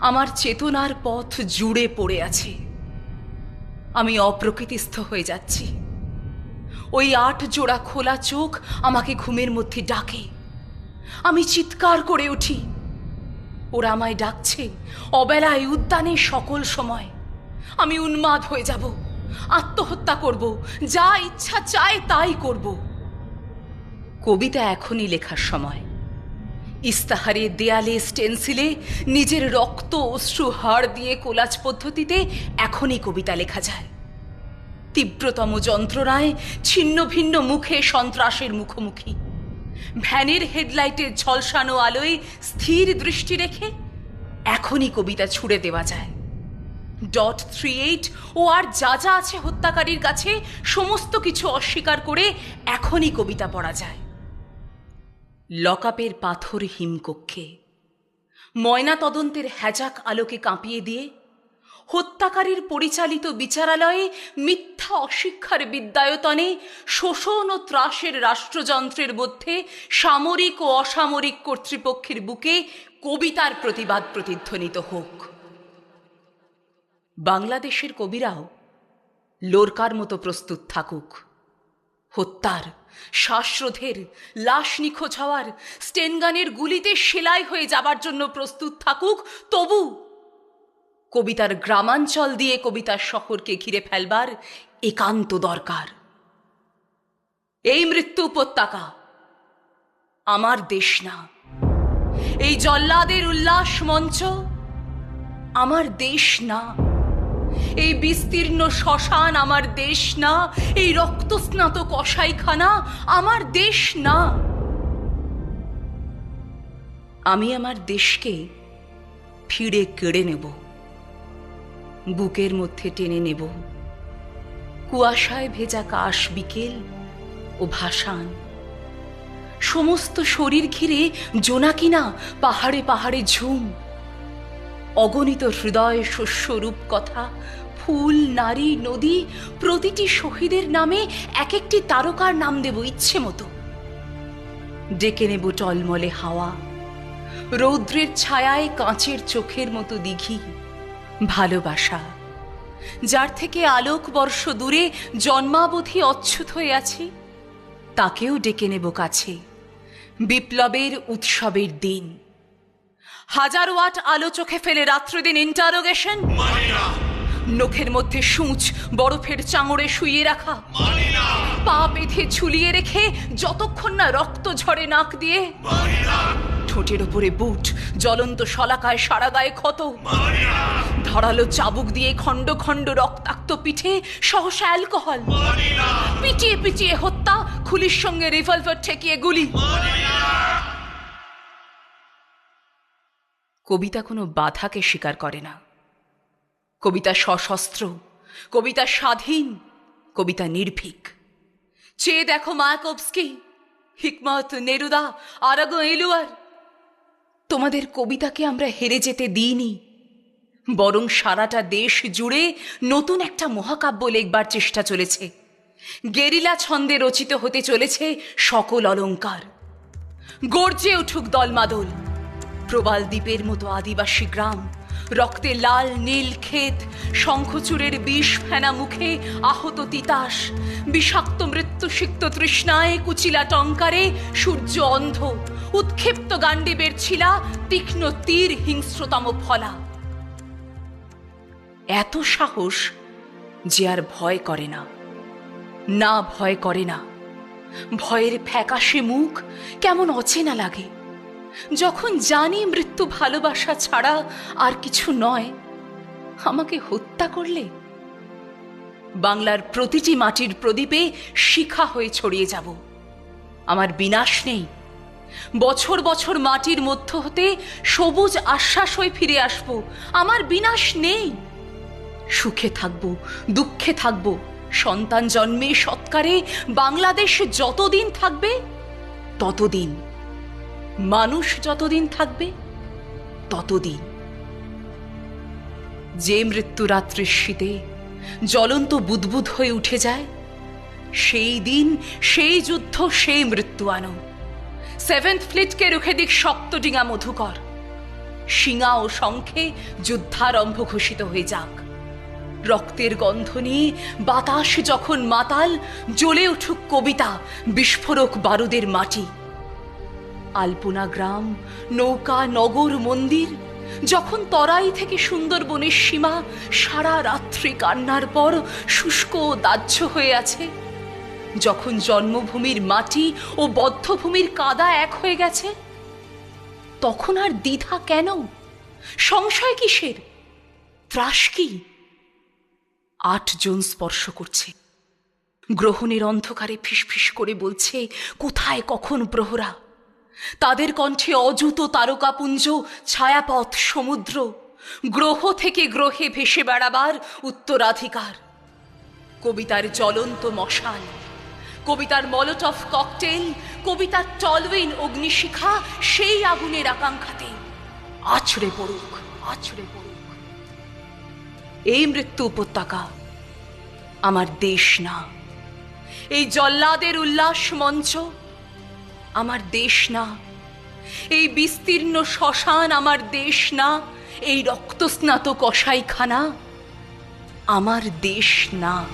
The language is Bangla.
আমার চেতনার পথ জুড়ে পড়ে আছে। আমি অপ্রকৃতিস্থ হয়ে যাচ্ছি। ওই আট জোড়া খোলা চোখ আমাকে ঘুমের মধ্যে ডাকে। আমি চিৎকার করে উঠি। ওরা আমায় ডাকছে অবেলায় উদ্যানে সকল সময়। আমি উন্মাদ হয়ে যাব, আত্মহত্যা করব, যা ইচ্ছা চায় তাই করব। কবিতা এখনই লেখার সময়। ইস্তাহারে দেয়ালে স্টেন্সিলে নিজের রক্ত অশ্রু হাড় দিয়ে কোলাজ পদ্ধতিতে এখনই কবিতা লেখা যায়। তীব্রতম যন্ত্রণায় ছিন্ন ভিন্ন মুখে সন্ত্রাসের মুখোমুখি। ভ্যানের হেডলাইটের ঝলসানো আলোয় স্থির দৃষ্টি রেখে এখনই কবিতা ছুড়ে দেওয়া যায়। ডট থ্রি এইট ও আর যা যা আছে হত্যাকারীর কাছে সমস্ত কিছু অস্বীকার করে এখনই কবিতা পড়া যায়। লকআপের পাথর হিমকক্ষে। ময়না তদন্তের হ্যাজাক আলোকে কাঁপিয়ে দিয়ে হত্যাকারীর পরিচালিত বিচারালয়ে মিথ্যা অশিক্ষার বিদ্যায়তনে শোষণ ও ত্রাসের রাষ্ট্রযন্ত্রের মধ্যে সামরিক ও অসামরিক কর্তৃপক্ষের বুকে কবিতার প্রতিবাদ প্রতিধ্বনিত হোক। বাংলাদেশের কবিরাও লোরকার মতো প্রস্তুত থাকুক। হত্যার শ্বাসরোধের লাশ নিখোঁজ হওয়ার স্টেনগানের গুলিতে সেলাই হয়ে যাবার জন্য প্রস্তুত থাকুক, তবু কবিতার গ্রামাঞ্চল দিয়ে কবিতার শহরকে ঘিরে ফেলবার একান্ত দরকার। এই মৃত্যু উপত্যকা আমার দেশ না। এই জল্লাদের উল্লাস মঞ্চ আমার দেশ না। এই বিস্তীর্ণ শ্মশান আমার দেশ না, এই রক্তস্নাত কসাইখানা আমার দেশ না। আমি আমার দেশকে ফিরে কেড়ে নেব, বুকের মধ্যে টেনে নেব। কুয়াশায় ভেজা কাশ বিকেল ও ভাসান। সমস্ত শরীর ঘিরে জোনাকিনা পাহাড়ে পাহাড়ে ঝুম। অগণিত হৃদয় শস্যরূপ কথা ফুল, নারী, নদী, প্রতিটি শহীদের নামে এক একটি তারকার নাম দেব ইচ্ছে মতো। ডেকে নেব টলমলে হাওয়া। রৌদ্রের ছায়ায় কাঁচের চোখের মতো দিঘি। ভালোবাসা। যার থেকে আলোক বর্ষ দূরে জন্মাবধি অচ্ছুত হয়ে আছি, তাকেও ডেকে নেব কাছে। বিপ্লবের উৎসবের দিন। হাজার ওয়াট আলো চোখে ফেলে রাত্রিদিন ইন্টারোগেশন নখের মধ্যে সূচ বরফের চাঙড়ে শুইয়ে রাখা। পা বেঁধে ঝুলিয়ে রেখে যতক্ষণ না রক্ত ঝরে নাক দিয়ে। ঠোঁটের ওপরে বুট জ্বলন্ত শলাকায় সারা গায়ে ক্ষত। ধরালো চাবুক দিয়ে খণ্ড খণ্ড রক্তাক্ত পিঠে সহসা অ্যালকোহল পিটিয়ে পিটিয়ে হত্যা খুলির সঙ্গে রিভলভার ঠেকিয়ে গুলি। কবিতা কোনো বাধাকে স্বীকার করে না। কবিতা সশস্ত্র, কবিতা স্বাধীন, কবিতা নির্ভীক। চেয়ে দেখো মায়াকোভস্কি, হিকমত নেরুদা, আরাগো এলুয়ার। তোমাদের কবিতাকে আমরা হেরে যেতে দিইনি। বরং সারাটা দেশ জুড়ে নতুন একটা মহাকাব্য লেখবার চেষ্টা চলেছে। গেরিলা ছন্দে রচিত হতে চলেছে সকল অলঙ্কার। গর্জে উঠুক দলমাদল। প্রবাল দ্বীপের মতো আদিবাসী গ্রাম। রক্তে লাল, নীল ক্ষেত, শঙ্খচূড়ের বিষ ফেনা মুখে আহত তিতাস। বিষাক্ত মৃত্যু সিক্ত তৃষ্ণায় কুচিলা টঙ্কারে সূর্য অন্ধ। উৎক্ষিপ্ত গান্ডিবের ছিলা তীক্ষ্ণ তীর হিংস্রতম ফলা। এত সাহস যে আর ভয় করে না। না ভয় করে না। ভয়ের ফ্যাকাশে মুখ কেমন অচেনা লাগে। যখন জানি মৃত্যু ভালোবাসা ছাড়া আর কিছু নয়, আমাকে হত্যা করলে? বাংলার প্রতিটি মাটির প্রদীপে শিখা হয়ে ছড়িয়ে যাব। আমার বিনাশ নেই। বছর বছর মাটির মধ্য হতে সবুজ আশ্বাস হয়ে ফিরে আসব। আমার বিনাশ নেই। সুখে থাকব, দুঃখে থাকব, সন্তান জন্মে সৎকারে বাংলাদেশ যতদিন থাকবে, ততদিন মানুষ যতদিন থাকবে, ততদিন। যে মৃত্যু মৃত্যুরাত্রির শীতে জ্বলন্ত বুদবুদ হয়ে উঠে যায়, সেই দিন, সেই যুদ্ধ, সেই মৃত্যু আনো। সেভেন্থ ফ্লিটকে রুখে দিক শক্ত ডিঙা মধুকর। শিঙা ও শঙ্খে যুদ্ধারম্ভ ঘোষিত হয়ে যাক। রক্তের গন্ধ নিয়ে বাতাস যখন মাতাল, জ্বলে উঠুক কবিতা বিস্ফোরক বারুদের মাটি। আলপনা গ্রাম, নৌকা, নগর, মন্দির, যখন তরাই থেকে সুন্দরবনের সীমা সারা রাত্রি কান্নার পর শুষ্ক ও দাহ্য হয়ে আছে, যখন জন্মভূমির মাটি ও বদ্ধভূমির কাদা এক হয়ে গেছে, তখন আর দ্বিধা কেন? সংশয় কিসের? ত্রাস কি? আট জন স্পর্শ করছে। গ্রহণের অন্ধকারে ফিসফিস করে বলছে, কোথায় কখন প্রহরা? তাদের কণ্ঠে অযুত তারকাপুঞ্জ, ছায়াপথ, সমুদ্র। গ্রহ থেকে গ্রহে ভেসে বেড়াবার উত্তরাধিকার। কবিতার জ্বলন্ত মশাল, কবিতার মলটফ ককটেল, কবিতার টলউইন অগ্নিশিখা, সেই আগুনের আকাঙ্ক্ষাতে আছড়ে পড়ুক আছড়ে পড়ুক। এই মৃত্যু উপত্যকা আমার দেশ না। এই জল্লাদের উল্লাস মঞ্চ আমার দেশ না। এই বিস্তীর্ণ শ্মশান আমার দেশ না। এই রক্তস্নাত কষাইখানা আমার দেশ না।